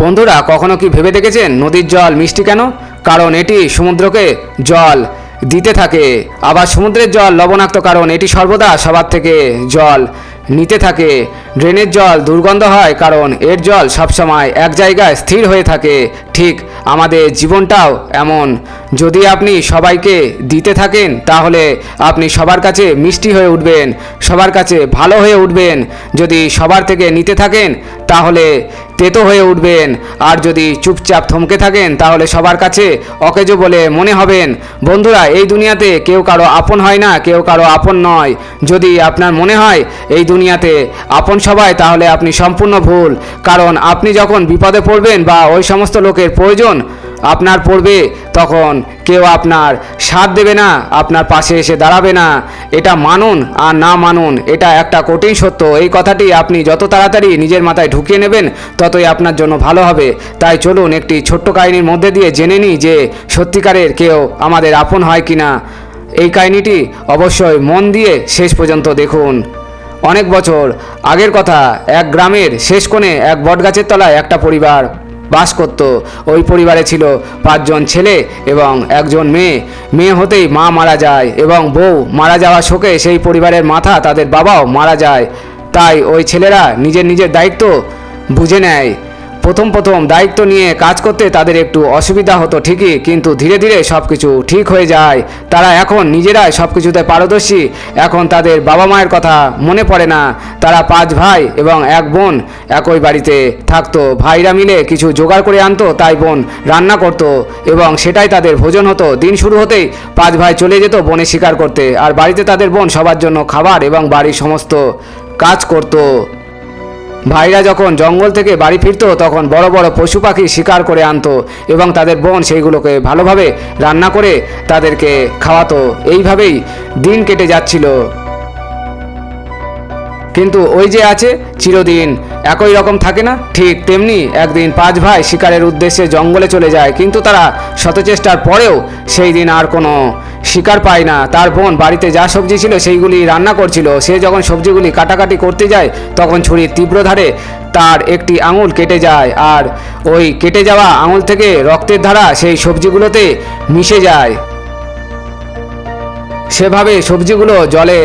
বন্ধুরা, কখনো কি ভেবে দেখেছেন নদীর জল মিষ্টি কেন? কারণ এটি সমুদ্রকে জল দিতে থাকে। আবার সমুদ্রের জল লবণাক্ত কারণ এটি সর্বদা সবার থেকে জল। নিতে থাকে। ড্রেনের জল দুর্গন্ধ হয় কারণ এর জল সবসময় এক জায়গায় স্থির হয়ে থাকে। ঠিক আমাদের জীবনটাও এমন। যদি আপনি সবাইকে দিতে থাকেন, তাহলে আপনি সবার কাছে মিষ্টি হয়ে উঠবেন, সবার কাছে ভালো হয়ে উঠবেন। যদি সবার থেকে নিতে থাকেন, তাহলে তেতো হয়ে উঠবেন। আর যদি চুপচাপ থমকে থাকেন, তাহলে সবার কাছে অকেজো বলে মনে হবেন। বন্ধুরা, এই দুনিয়াতে কেউ কারও আপন হয় না, কেউ কারও আপন নয়। যদি আপনার মনে হয়, এই দুনিয়াতে। আপন সবাই তাহলে আপনি সম্পূর্ণ ভুল। কারণ আপনি যখন বিপদে পড়বেন বা ওই সমস্ত লোকের প্রয়োজন আপনার পড়বে, তখন কেউ আপনার সাথ দেবে না, আপনার পাশে এসে দাঁড়াবে না। এটা মানুন আর না মানুন, এটা একটা কঠিন সত্য। এই কথাটি আপনি যত তাড়াতাড়ি নিজের মাথায় ঢুকিয়ে নেবেন, ততই আপনার জন্য ভালো হবে। তাই চলুন একটি ছোট্ট কাহিনীর মধ্যে দিয়ে জেনে নিই যে সত্যিকারের কেউ আমাদের আপন হয় কিনা। এই কাহিনীটি অবশ্যই মন দিয়ে শেষ পর্যন্ত দেখুন। অনেক বছর। আগের কথা, এক গ্রামের শেষ কোণে এক বটগাছের তলায় একটা পরিবার বাস করত। ওই পরিবারে ছিল পাঁচজন ছেলে এবং একজন মেয়ে। মেয়ে হতেই মা মারা যায় এবং বউ মারা যাওয়া শোকে সেই পরিবারের মাথা তাদের বাবাও মারা যায়। তাই ওই ছেলেরা নিজের নিজের দায়িত্ব বুঝে নেয়। প্রথম প্রথম দায়িত্ব নিয়ে কাজ করতে তাদের একটু অসুবিধা হতো ঠিকই, কিন্তু ধীরে ধীরে সব কিছু ঠিক হয়ে যায়। তারা এখন নিজেরাই সব কিছুতে পারদর্শী। এখন তাদের বাবা মায়ের কথা মনে পড়ে না। তারা পাঁচ ভাই এবং এক বোন। একই বাড়িতে থাকতো। ভাইরা মিলে কিছু জোগাড় করে আনতো, তাই বোন রান্না করতো এবং সেটাই তাদের ভোজন হতো। দিন শুরু হতেই পাঁচ ভাই চলে যেত বনে শিকার করতে। আর বাড়িতে তাদের বোন সবার জন্য খাবার এবং বাড়ির সমস্ত কাজ করতো। ভাইরা যখন জঙ্গল থেকে বাড়ি ফিরত, তখন বড় বড় পশু পাখি শিকার করে আনত এবং তাদের বোন সেইগুলোকে ভালোভাবে রান্না করে তাদেরকে খাওয়াতো। এইভাবেই দিন কেটে যাচ্ছিল। কিন্তু ওই যে আছে চিরদিন। একই রকম থাকে না? ঠিক তেমনি একদিন পাঁচ ভাই শিকারের উদ্দেশ্যে জঙ্গলে চলে যায়, কিন্তু তারা শতচেষ্টার পরেও সেই দিন আর কোনো শিকার পায় না। তার বোন বাড়িতে যা সবজি ছিল সেইগুলি রান্না করছিল। সে যখন সবজিগুলি কাটাকাটি করতে যায়, তখন ছুরির তীব্র ধারে তার একটি আঙুল কেটে যায় আর ওই কেটে যাওয়া আঙুল থেকে রক্তের ধারা সেই সবজিগুলোতে মিশে যায়। সেভাবে সবজিগুলো জলে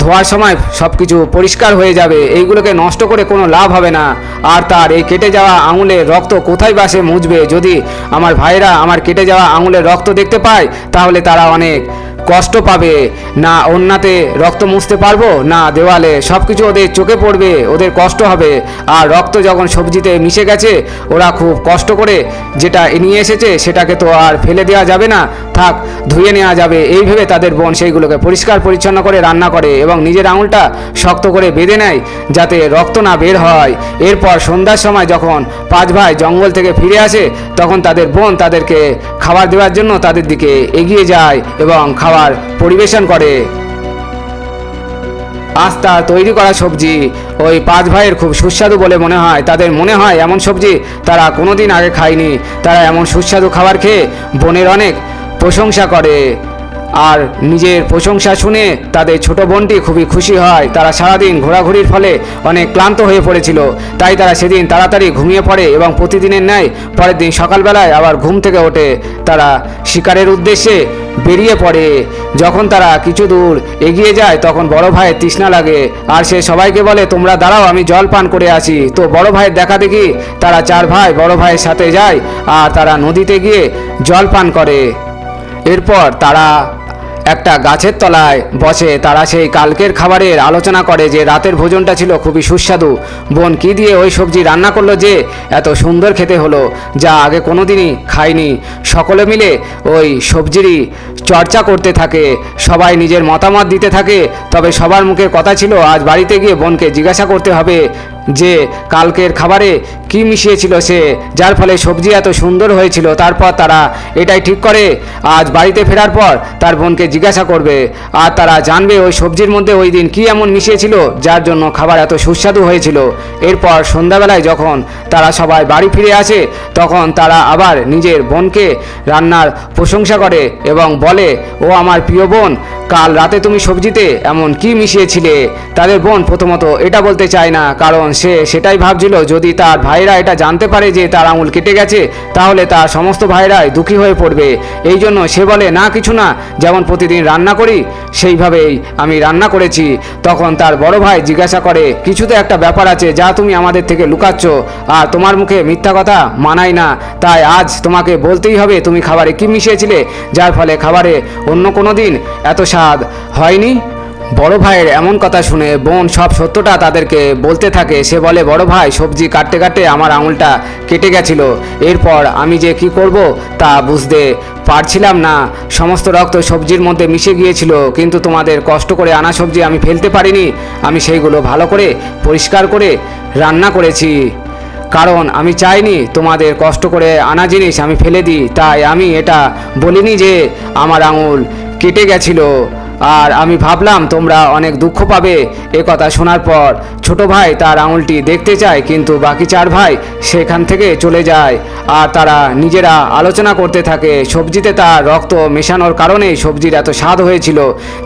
ধোয়ার সময় সব কিছু পরিষ্কার হয়ে যাবে, এইগুলোকে নষ্ট করে কোনো লাভ হবে না। আর তার এই কেটে যাওয়া আঙুলের রক্ত কোথায় বাসে মুছবে? যদি আমার ভাইরা আমার কেটে যাওয়া আঙুলের রক্ত দেখতে পায়, তাহলে তারা অনেক কষ্ট পাবে। না অন্যতে রক্ত মুছতে পারব, না দেওয়ালে সব কিছু ওদের চোখে পড়বে, ওদের কষ্ট হবে। আর রক্ত যখন সবজিতে মিশে গেছে, ওরা খুব কষ্ট করে যেটা নিয়ে এসেছে, সেটাকে তো আর ফেলে দেওয়া যাবে না। থাক, ধুয়ে নেওয়া যাবে। এই ভেবে তাদের বোন সেইগুলোকে পরিষ্কার পরিচ্ছন্ন করে রান্না করে এবং নিজের আঙুলটা শক্ত করে বেঁধে নেয় যাতে রক্ত না বের হয়। এরপর সন্ধ্যার সময় যখন পাঁচ ভাই জঙ্গল থেকে ফিরে আসে, তখন তাদের বোন তাদেরকে খাবার দেওয়ার জন্য তাদের দিকে এগিয়ে যায় এবং খাবার পরিবেশন করে। আস্তা তৈরি করা সবজি ওই পাঁচ ভাইয়ের খুব সুস্বাদু বলে মনে হয়। তাদের মনে হয় এমন সবজি তারা কোনোদিন আগে খায়নি। তারা এমন সুস্বাদু খাবার খেয়ে বোনের অনেক প্রশংসা করে। আর নিজের প্রশংসা শুনে তাদের ছোট বোনটি খুবই খুশি হয়। তারা সারাদিন ঘোরাঘুরির ফলে অনেক ক্লান্ত হয়ে পড়েছিল। তাই তারা সেদিন তাড়াতাড়ি ঘুমিয়ে পড়ে এবং প্রতিদিনের ন্যায় পরের দিন সকালবেলায় আবার ঘুম থেকে ওঠে। তারা শিকারের উদ্দেশ্যে বেরিয়ে পড়ে। যখন তারা কিছু দূর এগিয়ে যায়, তখন বড় ভাইয়ের তৃষ্ণা লাগে। আর সে সবাইকে বলে, তোমরা দাঁড়াও, আমি জল পান করে আসি। তো বড় ভাইয়ের দেখা দেখি, তারা চার ভাই বড় ভাইয়ের সাথে যায় আর তারা নদীতে গিয়ে জল পান করে। এরপর তারা একটা গাছের তলায় বসে তারা সেই কালকের খাবারের আলোচনা করে যে রাতের ভোজনটা ছিল খুবই সুস্বাদু। বোন কি দিয়ে ওই সবজি রান্না করল যে এত সুন্দর খেতে হলো, যা আগে কোনোদিনই খায়নি। সকলে মিলে ওই সবজিরই চর্চা করতে থাকে। সবাই নিজের মতামত দিতে থাকে, তবে সবার মুখে কথা ছিল, আজ বাড়িতে গিয়ে বোনকে জিজ্ঞাসা করতে হবে যে কালকের খাবারে কি মিশিয়েছিল সে? যার ফলে সবজি এত সুন্দর হয়েছিল, তারপর তারা এটাই ঠিক করে। আজ বাড়িতে ফেরার পর তার বোনকে জিজ্ঞাসা করবে, আর তারা জানবে ওই সবজির মধ্যে ওই দিন কি এমন মিশিয়েছিল, যার জন্য খাবার এত সুস্বাদু হয়েছিল। এরপর সন্ধ্যাবেলায় যখন তারা সবাই বাড়ি ফিরে আসে, তখন তারা আবার নিজের বোনকে রান্নার প্রশংসা করে এবং বলে, ও আমার প্রিয় বোন, কাল রাতে তুমি সবজিতে এমন কি মিশিয়েছিলে? তাদের বোন প্রথমত এটা বলতে চায় না, কারণ সে সেটাই ভাবছিল, যদি তার ভাইরা এটা জানতে পারে যে তার আঙুল কেটে গেছে, তাহলে তার সমস্ত ভাইরাই দুঃখী হয়ে পড়বে। এই জন্য সে বলে, না, কিছু না, যেমন প্রতিদিন রান্না করি, সেইভাবেই আমি রান্না করেছি। তখন তার বড় ভাই জিজ্ঞাসা করে, কিছু তো একটা ব্যাপার আছে, যা তুমি আমাদের থেকে লুকাচ্ছ, আর তোমার মুখে মিথ্যা কথা মানাই না। তাই আজ তোমাকে বলতেই হবে, তুমি খাবারে কি মিশিয়েছিলে, যার ফলে খাবারে অন্য কোনো দিন এত স্বাদ হয়নি? বড় ভাইয়ের এমন কথা শুনে বোন সব সত্যটা তাদেরকে বলতে থাকে। সে বলে, বড় ভাই, সবজি কাটতে কাটতে আমার আঙুলটা কেটে গেছিল। এরপর আমি যে কি করব তা বুঝতে পারছিলাম না। সমস্ত রক্ত সবজির মধ্যে মিশে গিয়েছিল, কিন্তু তোমাদের কষ্ট করে আনা সবজি আমি ফেলতে পারিনি। আমি সেইগুলো ভালো করে পরিষ্কার করে রান্না করেছি। কারণ আমি চাইনি তোমাদের কষ্ট করে আনা জিনিস আমি ফেলে দিই। তাই আমি এটা বলিনি যে আমার আঙুল কেটে গেছিল। আর আমি ভাবলাম তোমরা অনেক দুঃখ পাবে এ কথা শোনার পর। ছোট ভাই তার আঙুলটি দেখতে চায়, কিন্তু বাকি চার ভাই সেখান থেকে চলে যায় আর তারা নিজেরা আলোচনা করতে থাকে। সবজিতে তার রক্ত মেশানোর কারণে সবজির এত স্বাদ হয়েছিল,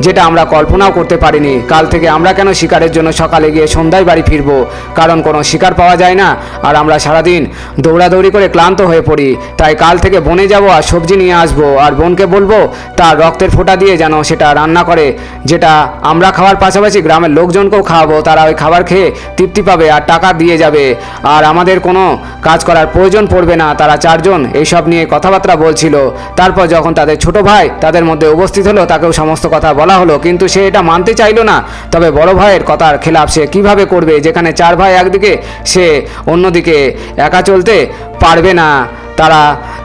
যেটা আমরা কল্পনাও করতে পারিনি। কাল থেকে আমরা কেন শিকারের জন্য সকালে গিয়ে সন্ধ্যায় বাড়ি ফিরবো? কারণ কোনো শিকার পাওয়া যায় না আর আমরা সারাদিন দৌড়াদৌড়ি করে ক্লান্ত হয়ে পড়ি। তাই কাল থেকে বনে যাব আর সবজি নিয়ে আসব। আর বোনকে বলব, তার রক্তের ফোঁটা দিয়ে যেন সেটা রান্না করে, যেটা আমরা খাওয়ার পাশাপাশি গ্রামের লোকজনকেও খাওয়াবো, তারা ওই খাবার খেয়ে তৃপ্তি পাবে আর টাকা দিয়ে যাবে। আর আমাদের কোনো কাজ করার প্রয়োজন পড়বে না। তারা চারজন এইসব নিয়ে কথাবার্তা বলছিল। তারপর যখন তাদের ছোট ভাই তাদের মধ্যে উপস্থিত হলো, তাকেও সমস্ত কথা বলা হলো। কিন্তু সে এটা মানতে চাইলো না। তবে বড় ভাইয়ের কথার খেলাপ সে কীভাবে করবে? যেখানে চার ভাই একদিকে, সে অন্যদিকে একা চলতে পারবে না। তারা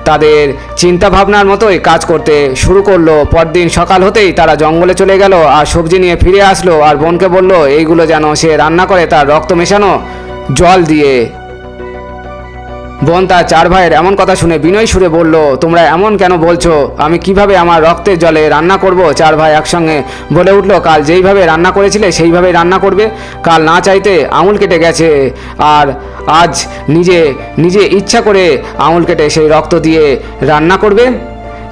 তাদের চিন্তা ভাবনার মতোই কাজ করতে শুরু করল। পরদিন সকাল হতেই তারা জঙ্গলে চলে গেল আর সবজি নিয়ে ফিরে আসলো আর বোনকে বলল, এইগুলো যেন সে রান্না করে, তার রক্ত মেশানো জল দিয়ে বোন তার চার ভাইয়ের এমন কথা শুনে বিনয় সুরে বলল, তোমরা এমন কেন বলছো? আমি কীভাবে আমার রক্তের জলে রান্না করব? চার ভাই একসঙ্গে বলে উঠল, কাল যেইভাবে রান্না করেছিলে, সেইভাবে রান্না করবে। কাল না চাইতে আঙুল কেটে গেছে, আর আজ নিজে নিজে ইচ্ছা করে আঙুল কেটে সেই রক্ত দিয়ে রান্না করবে।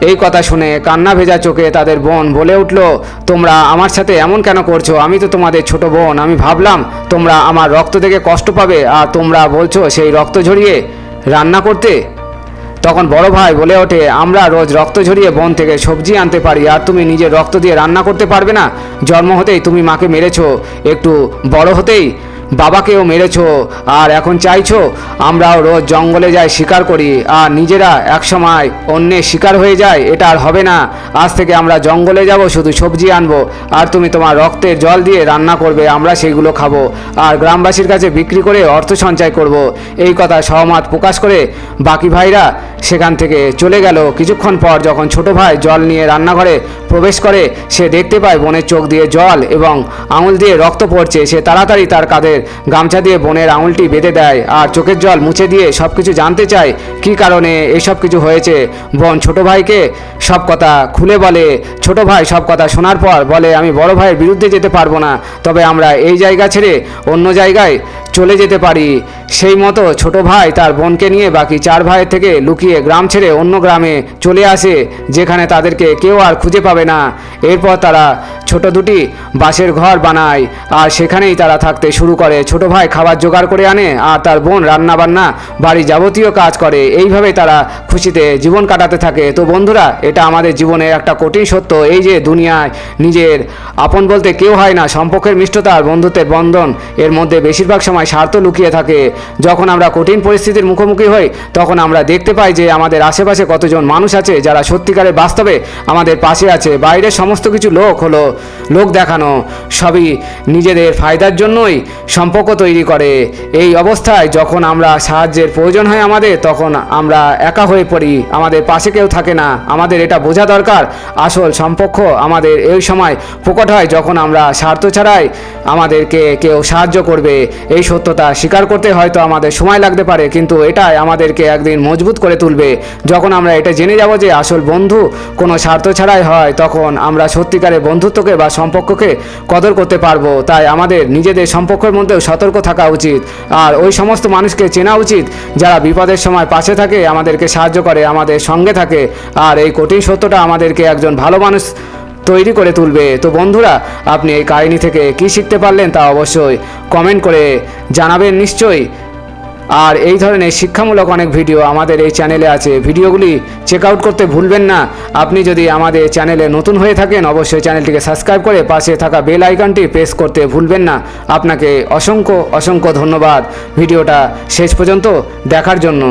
এই কথা শুনে কান্না ভেজা চোখে তাদের বোন বলে উঠল, তোমরা আমার সাথে এমন কেন করছ? আমি তো তোমাদের ছোট বোন। আমি ভাবলাম, তোমরা আমার রক্ত থেকে কষ্ট পাবে, আর তোমরা বলছো সেই রক্ত ঝরিয়ে রান্না করতে? তখন বড় ভাই বলে ওঠে, আমরা রোজ রক্ত ঝরিয়ে বন থেকে সবজি আনতে পারি, আর তুমি নিজের রক্ত দিয়ে রান্না করতে পারবে না। জন্ম হতেই তুমি মাকে মেরেছ, একটু বড় হতেই বাবাকেও মেরেছো, আর এখন চাইছো আমরাও রোজ জঙ্গলে যাই শিকার করি, আর নিজেরা একসময় অন্যের শিকার হয়ে যায়, এটা আর হবে না। আজ থেকে আমরা জঙ্গলে যাব, শুধু সবজি আনব, আর তুমি তোমার রক্তের জল দিয়ে রান্না করবে, আমরা সেইগুলো খাব, আর গ্রামবাসীর কাছে বিক্রি করে অর্থ সঞ্চয় করব। এই কথা সহমত প্রকাশ করে বাকি ভাইরা সেখান থেকে চলে গেল। কিছুক্ষণ পর যখন ছোট ভাই জল নিয়ে রান্নাঘরে প্রবেশ করে, সে দেখতে পায় বোনের চোখ দিয়ে জল এবং আঙুল দিয়ে রক্ত পড়ছে। সে তাড়াতাড়ি তার কাঁধের গামছা দিয়ে বোনের আঙুলটি বেঁধে দেয় আর চোখের জল মুছে দিয়ে সব কিছু জানতে চায় কি কারণে এসব কিছু হয়েছে। বোন ছোট ভাইকে সব কথা খুলে বলে। ছোট ভাই সব কথা শোনার পর বলে, আমি বড় ভাইয়ের বিরুদ্ধে যেতে পারব না, তবে আমরা এই জায়গা ছেড়ে অন্য জায়গায় চলে যেতে পারি। সেই মতো ছোট ভাই তার বোনকে নিয়ে বাকি চার ভাইয়ের থেকে লুকিয়ে গ্রাম ছেড়ে অন্য গ্রামে চলে আসে, যেখানে তাদেরকে কেউ আর খুঁজে পাবে না। এরপর তারা ছোট দুটি বাঁশের ঘর বানায় আর সেখানেই তারা থাকতে শুরু করে। ছোট ভাই খাবার জোগাড় করে আনে আর তার বোন রান্না বান্না বাড়ি যাবতীয় কাজ করে। এইভাবে তারা খুশিতে জীবন কাটাতে থাকে। তো বন্ধুরা, এটা আমাদের জীবনের একটা কঠিন সত্য। এই যে দুনিয়ায় নিজের আপন বলতে কেউ হয় না, সম্পর্কের মিষ্টতা আর বন্ধুত্বের বন্ধন, এর মধ্যে বেশিরভাগ সময় স্বার্থ লুকিয়ে থাকে। যখন আমরা কঠিন পরিস্থিতির মুখোমুখি হই, তখন আমরা দেখতে পাই যে আমাদের আশেপাশে কতজন মানুষ আছে যারা সত্যিকারের বাস্তবে আমাদের পাশে আছে। বাইরের সমস্ত কিছু লোক হলো লোক দেখানো। সবই নিজেদের ফায়দার জন্যই সম্পর্ক তৈরি করে। এই অবস্থায় যখন আমরা সাহায্যের প্রয়োজন হয় আমাদের, তখন আমরা একা হয়ে পড়ি। আমাদের পাশে কেউ থাকে না। আমাদের এটা বোঝা দরকার। আসল সম্পর্ক আমাদের এই সময় প্রকট হয় যখন আমরা স্বার্থ ছাড়াই আমাদেরকে কেউ সাহায্য করবে। এই সত্যতা স্বীকার করতে হয়তো আমাদের সময় লাগতে পারে, কিন্তু এটাই আমাদেরকে একদিন মজবুত করে তুলবে। যখন আমরা এটা জেনে যাব যে আসল বন্ধু কোনো স্বার্থ ছাড়াই হয়, তখন আমরা সত্যিকারের বন্ধুত্বকে বা সম্পর্ককে কদর করতে পারব। তাই আমাদের নিজেদের সম্পর্কের মধ্যেও সতর্ক থাকা উচিত। আর ওই সমস্ত মানুষকে চেনা উচিত, যারা বিপদের সময় পাশে থাকে, আমাদেরকে সাহায্য করে, আমাদের সঙ্গে থাকে। আর এই কঠিন সত্যটা আমাদেরকে একজন ভালো মানুষ তৈরি করে তুলবে। তো বন্ধুরা, আপনি এই কাহিনী থেকে কি শিখতে পারলেন তা অবশ্যই কমেন্ট করে জানাবেন নিশ্চয়ই। আর এই ধরনের শিক্ষামূলক অনেক ভিডিও আমাদের এই চ্যানেলে আছে। ভিডিওগুলি চেক আউট করতে ভুলবেন না। আপনি যদি আমাদের চ্যানেলে নতুন হয়ে থাকেন, অবশ্যই চ্যানেলটিকে সাবস্ক্রাইব করে পাশে থাকা বেল আইকনটি প্রেস করতে ভুলবেন না। আপনাকে অসংখ্য অসংখ্য ধন্যবাদ। ভিডিওটা শেষ পর্যন্ত দেখার জন্য।